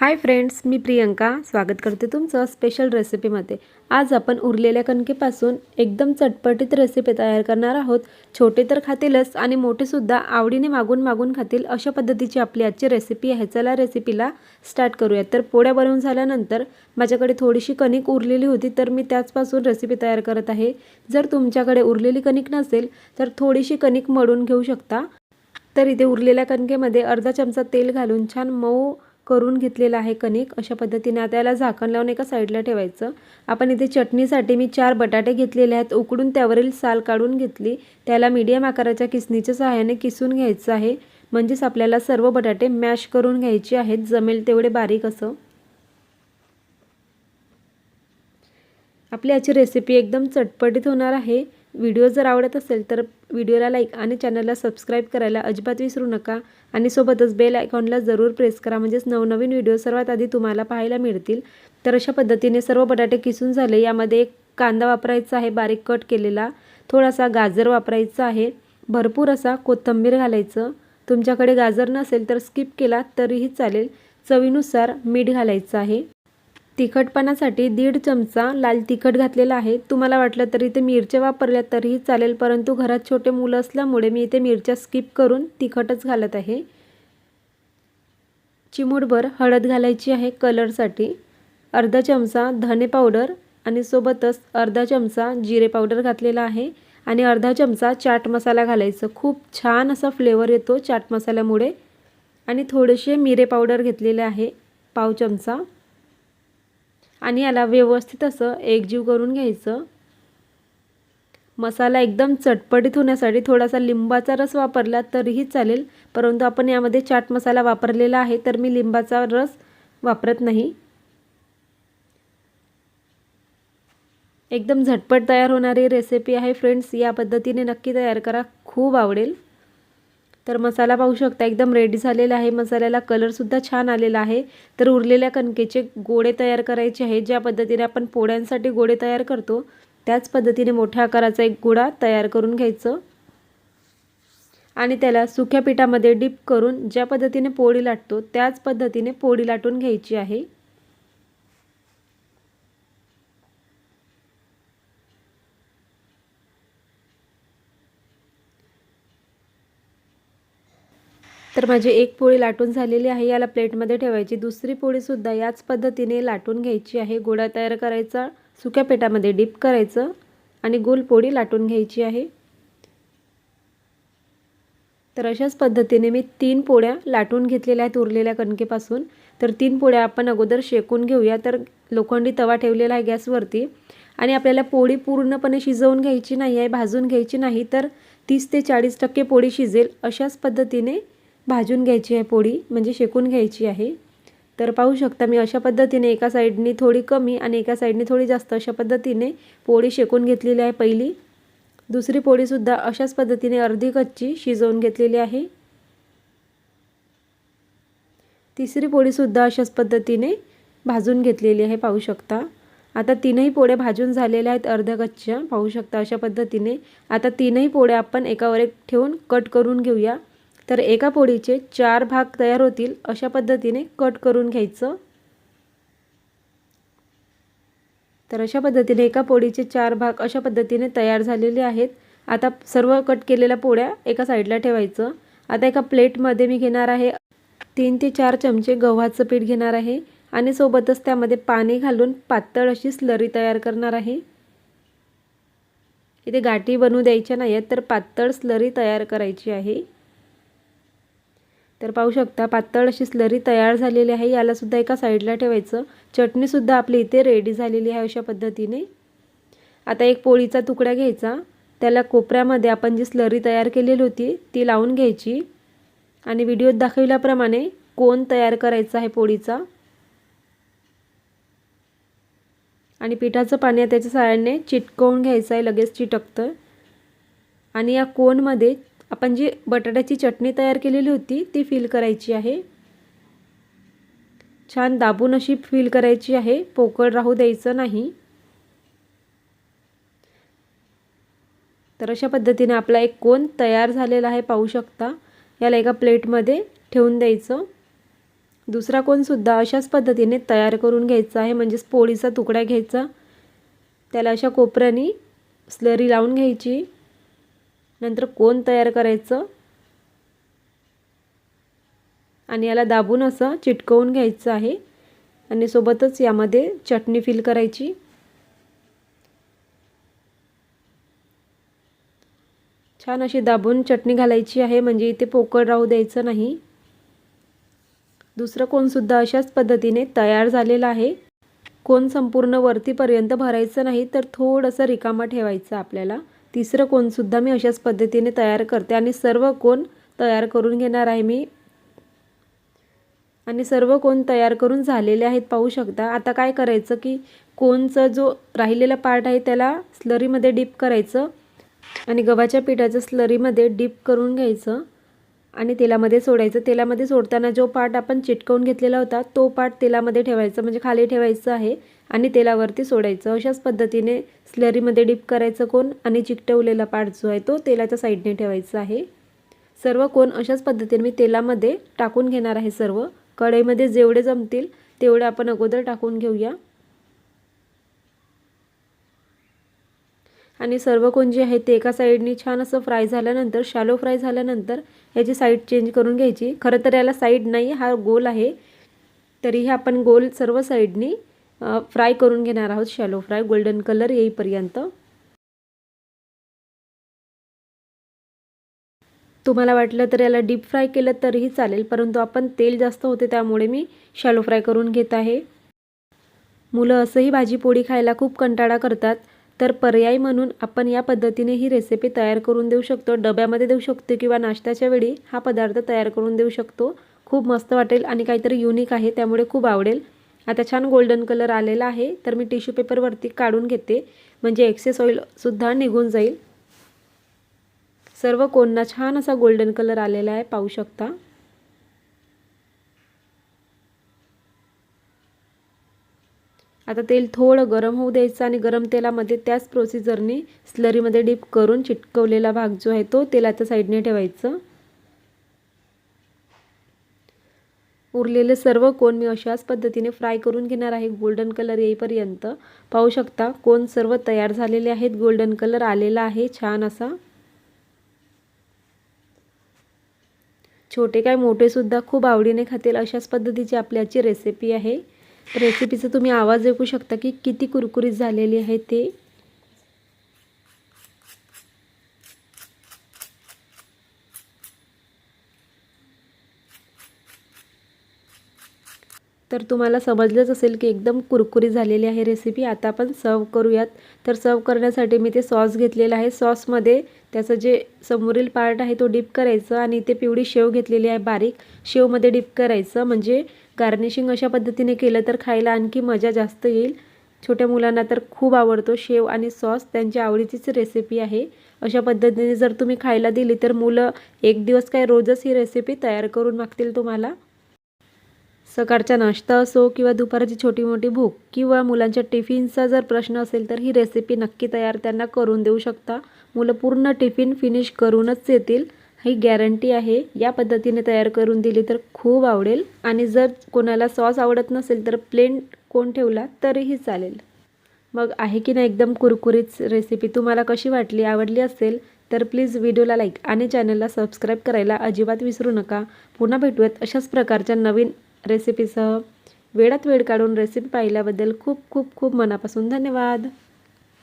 Hi friends मी प्रियंका. स्वागत करते तुमचं स्पेशल रेसिपीमध्ये आज आपण उरलेल्या कणकेपासून एकदम चटपटीत रेसिपी तयार करणार आहोत. छोटे तर खातीलच आणि मोठेसुद्धा आवडीने मागून मागून खातील अशा पद्धतीची आपली आजची रेसिपी आहे. चला रेसिपीला स्टार्ट करूयात. तर पोळ्या बनवून झाल्यानंतर माझ्याकडे थोडीशी कणिक उरलेली होती तर मी त्याचपासून रेसिपी तयार करत आहे. जर तुमच्याकडे उरलेली कणिक नसेल तर थोडीशी कणिक मळून घेऊ शकता. तर इथे उरलेल्या कणकेमध्ये अर्धा चमचा तेल घालून छान मऊ करून घेतलेलं आहे कणिक. अशा पद्धतीने आता याला झाकण लावून एका साईडला ठेवायचं. आपण इथे चटणीसाठी मी चार बटाटे घेतलेले आहेत. उकडून त्यावरील साल काढून घेतली. त्याला मीडियम आकाराच्या किसणीच्या सहाय्याने किसून घ्यायचं आहे. म्हणजेच आपल्याला सर्व बटाटे मॅश करून घ्यायचे आहेत. जमेल तेवढे बारीक असं. आपली याची रेसिपी एकदम चटपटीत होणार आहे. व्हिडिओ जर आवडत असेल तर व्हिडिओला लाईक आणि चॅनलला सबस्क्राईब करायला अजिबात विसरू नका. आणि सोबतच बेल आयकॉनला जरूर प्रेस करा. म्हणजेच नवनवीन व्हिडिओ सर्वात आधी तुम्हाला पाहायला मिळतील. तर अशा पद्धतीने सर्व बटाटे किसून झाले. यामध्ये एक कांदा वापरायचा आहे बारीक कट केलेला. थोडासा गाजर वापरायचा आहे. भरपूर असा कोथिंबीर घालायचं. तुमच्याकडे गाजर नसेल तर स्किप केला तरीही चालेल. चवीनुसार मीठ घालायचं आहे. तिखटपणासाठी दीड चमचा लाल तिखट घातलेला आहे. तुम्हाला वाटलं तर इथे मिरच्या वापरल्या तरीही चालेल परंतु घरात छोटे मुलं असल्यामुळे मी इथे मिरच्या स्किप करून तिखटच घालत आहे. चिमूटभर हळद घालायची आहे कलरसाठी. अर्धा चमचा धने पावडर आणि सोबतच अर्धा चमचा जिरे पावडर घातलेला आहे आणि अर्धा चमचा चाट मसाला घालायचं. खूप छान असा फ्लेवर येतो चाट मसाल्यामुळे. आणि थोडेसे मिरे पावडर घेतलेले आहे पाव चमचा. आणि याला व्यवस्थित असं एकजीव करून घ्यायचं. मसाला एकदम चटपटीत होण्यासाठी थोडासा लिंबाचा रस वापरला तरीही चालेल परंतु आपण यामध्ये चाट मसाला वापरलेला आहे तर मी लिंबाचा रस वापरत नाही. एकदम झटपट तयार होणारी रेसिपी आहे फ्रेंड्स या पद्धतीने नक्की तयार करा खूप आवडेल. तर मसाला पाहू शकता एकदम रेडी झालेला आहे. मसाल्याला कलरसुद्धा छान आलेला आहे. तर उरलेल्या कणकेचे गोडे तयार करायचे आहे ज्या पद्धतीने आपण पोळ्यांसाठी गोडे तयार करतो त्याच पद्धतीने मोठ्या आकाराचा एक गोळा तयार करून घ्यायचं. आणि त्याला सुक्या पिठामध्ये डिप करून ज्या पद्धतीने पोळी लाटतो त्याच पद्धतीने पोळी लाटून घ्यायची आहे. तर माझी एक पोळी लाटून झालेली आहे याला प्लेटमध्ये ठेवायची. दुसरी पोळीसुद्धा याच पद्धतीने लाटून घ्यायची आहे. गोळा तयार करायचा सुक्या पेटामध्ये डीप करायचं आणि गोल पोळी लाटून घ्यायची आहे. तर अशाच पद्धतीने मी तीन पोळ्या लाटून घेतलेल्या आहेत उरलेल्या कणकेपासून. तर तीन पोळ्या आपण अगोदर शेकून घेऊया. तर लोखंडी तवा ठेवलेला आहे गॅसवरती. आणि आपल्याला पोळी पूर्णपणे शिजवून घ्यायची नाही आहे भाजून घ्यायची नाही तर तीस ते चाळीस टक्के पोळी शिजेल अशाच पद्धतीने भाजून घ्यायची आहे पोळी म्हणजे शेकून घ्यायची आहे. तर पाहू शकता मी अशा पद्धतीने एका साईडनी थोडी कमी आणि एका साईडने थोडी जास्त अशा पद्धतीने पोळी शेकून घेतलेली आहे पहिली. दुसरी पोळीसुद्धा अशाच पद्धतीने अर्धी कच्ची शिजवून घेतलेली आहे. तिसरी पोळीसुद्धा अशाच पद्धतीने भाजून घेतलेली आहे पाहू शकता. आता तीनही पोळ्या भाजून झालेल्या आहेत अर्ध्या कच्च्या पाहू शकता अशा पद्धतीने. आता तीनही पोळ्या आपण एकावर एक ठेवून कट करून घेऊया. तर एका पोळीचे चार भाग तयार होतील अशा पद्धतीने कट करून घ्यायचं. तर अशा पद्धतीने एका पोळीचे चार भाग अशा पद्धतीने तयार झालेले आहेत. आता सर्व कट केलेल्या पोळ्या एका साईडला ठेवायचं. आता एका प्लेटमध्ये मी घेणार आहे तीन ते चार चमचे गव्हाचं पीठ घेणार आहे आणि सोबतच त्यामध्ये पाणी घालून पातळ अशी स्लरी तयार करणार आहे. इथे गाठी बनवू द्यायच्या नाही आहेत तर पातळ स्लरी तयार करायची आहे. तर पाहू शकता पातळ अशी स्लरी तयार झालेली आहे. यालासुद्धा एका साईडला ठेवायचं. चटणीसुद्धा आपली इथे रेडी झालेली आहे अशा पद्धतीने. आता एक पोळीचा तुकडा घ्यायचा. त्याला कोपऱ्यामध्ये आपण जी स्लरी तयार केलेली होती ती लावून घ्यायची. आणि व्हिडिओत दाखविल्याप्रमाणे कोण तयार करायचा आहे पोळीचा. आणि पिठाचं पाणी त्याच्या साह्याने चिटकवून घ्यायचं आहे लगेच चिटकतं आणि या कोनमध्ये आपण जी बटाट्याची चटणी तयार केलेली होती ती फिल करायची आहे. छान दाबून अशी फिल करायची आहे. पोकळ राहू द्यायचं नाही. तर अशा पद्धतीने आपला एक कोन तयार झालेला आहे पाहू शकता. याला एका प्लेटमध्ये ठेवून द्यायचं. दुसरा कोणसुद्धा अशाच पद्धतीने तयार करून घ्यायचा आहे म्हणजेच पोळीचा तुकडा घ्यायचा. त्याला अशा कोपऱ्याने स्लरी लावून घ्यायची. नंतर कोण तयार करायचं? आणि याला दाबून असं चिटकवून घ्यायचं आहे. आणि सोबतच यामध्ये चटणी फिल करायची. छान अशी दाबून चटणी घालायची आहे. म्हणजे इथे पोकळ राहू द्यायचं नाही. दुसरं कोणसुद्धा अशाच पद्धतीने तयार झालेलं आहे. कोण संपूर्ण वरतीपर्यंत भरायचं नाही तर थोडंसं रिकामा ठेवायचं आपल्याला. तिसरं कोणसुद्धा मी अशाच पद्धतीने तयार करते आणि सर्व कोण तयार करून घेणार आहे मी? आणि सर्व कोण तयार करून झालेले आहेत पाहू शकता. आता काय करायचं की कोणचा जो राहिलेला पार्ट आहे त्याला स्लरीमध्ये डीप करायचं आणि गव्हाच्या पिठाचं स्लरीमध्ये डीप करून घ्यायचं आणि तेलामध्ये सोडायचं. तेलामध्ये सोडताना जो पार्ट आपण चिटकवून घेतलेला होता तो पार्ट तेलामध्ये ठेवायचा. म्हणजे खाली ठेवायचं आहे. आणि तेलावरती सोडायचं. अशाच पद्धतीने स्लरीमध्ये डीप करायचं कोण आणि चिकटवलेला पार्ट जो आहे तो तेलाच्या साईडने ठेवायचा आहे. सर्व कोण अशाच पद्धतीने मी तेलामध्ये टाकून घेणार आहे सर्व. कढईमध्ये जेवढे जमतील तेवढे आपण अगोदर टाकून घेऊया. आणि सर्व कोण जे आहे ते एका साईडनी छान असं फ्राय झाल्यानंतर शॅलो फ्राय झाल्यानंतर याची साईड चेंज करून घ्यायची. खरं तर याला साईड नाही हा गोल आहे. तरीही आपण गोल सर्व साईडनी फ्राय करून घेणार आहोत शॅलो फ्राय गोल्डन कलर येईपर्यंत. तुम्हाला वाटलं तर याला डीप फ्राय केलं तरीही चालेल परंतु आपण तेल जास्त होते त्यामुळे मी शॅलो फ्राय करून घेत आहे. मुलं असंही भाजी पोळी खायला खूप कंटाळा करतात तर पर्याय म्हणून आपण या पद्धतीने ही रेसिपी तयार करून देऊ शकतो. डब्यामध्ये देऊ शकतो किंवा नाश्त्याच्या वेळी हा पदार्थ तयार करून देऊ शकतो. खूप मस्त वाटेल आणि काहीतरी युनिक आहे त्यामुळे खूप आवडेल. आता छान गोल्डन कलर आलेला आहे. तर मी टिश्यू पेपरवरती काढून घेते. म्हणजे एक्सेस ऑइलसुद्धा निघून जाईल. सर्व कोणना छान असा गोल्डन कलर आलेला आहे पाहू शकता. आता तेल थोडं गरम होऊ द्यायचं आणि गरम तेलामध्ये त्याच प्रोसिजरने स्लरीमध्ये डीप करून चिटकवलेला भाग जो आहे तो तेलाच्या साईडने ठेवायचं. उरलेले सर्व कोण मी अशाच पद्धतीने फ्राय करून घेणार आहे गोल्डन कलर येईपर्यंत. पाहू शकता कोण सर्व तयार झालेले आहेत. गोल्डन कलर आलेला आहे. छान असा. छोटे काय मोठेसुद्धा खूप आवडीने खातील अशाच पद्धतीची आपल्याची रेसिपी आहे. रेसिपीचा तुम्ही आवाज ऐकू शकता की किती कुरकुरीत झालेली आहे ते. तर तुम्हाला समजलंच असेल की एकदम कुरकुरी झालेली आहे रेसिपी आता आपण सर्व करूयात. तर सर्व करण्यासाठी मी ते सॉस घेतलेलं आहे. सॉसमध्ये त्याचं जे समोरील पार्ट आहे तो डीप करायचं आणि इथे पिवळी शेव घेतलेली आहे बारीक. शेवमध्ये डीप करायचं. म्हणजे गार्निशिंग अशा पद्धतीने केलं तर खायला आणखी मजा जास्त येईल. छोट्या मुलांना तर खूप आवडतो शेव आणि सॉस त्यांच्या आवडीचीच रेसिपी आहे. अशा पद्धतीने जर तुम्ही खायला दिली तर मुलं एक दिवस काय रोजच ही रेसिपी तयार करून मागतील तुम्हाला. सकाळचा नाश्ता असो किंवा दुपारची छोटी मोठी भूक किंवा मुलांच्या टिफिनचा जर प्रश्न असेल तर ही रेसिपी नक्की तयार त्यांना करून देऊ शकता. मुलं पूर्ण टिफिन फिनिश करूनच येतील. ही गॅरंटी आहे. या पद्धतीने तयार करून दिली तर खूप आवडेल. आणि जर कोणाला सॉस आवडत नसेल तर प्लेन कोण ठेवला तरीही चालेल. मग आहे की नाही एकदम कुरकुरीत रेसिपी तुम्हाला कशी वाटली? आवडली असेल तर प्लीज व्हिडिओला लाईक आणि चॅनलला सबस्क्राईब करायला अजिबात विसरू नका. पुन्हा भेटूयात अशाच प्रकारच्या नवीन रेसिपीसह वेळात वेळ काढून रेसिपी पाहिल्याबद्दल खूप खूप खूप मनापासून धन्यवाद.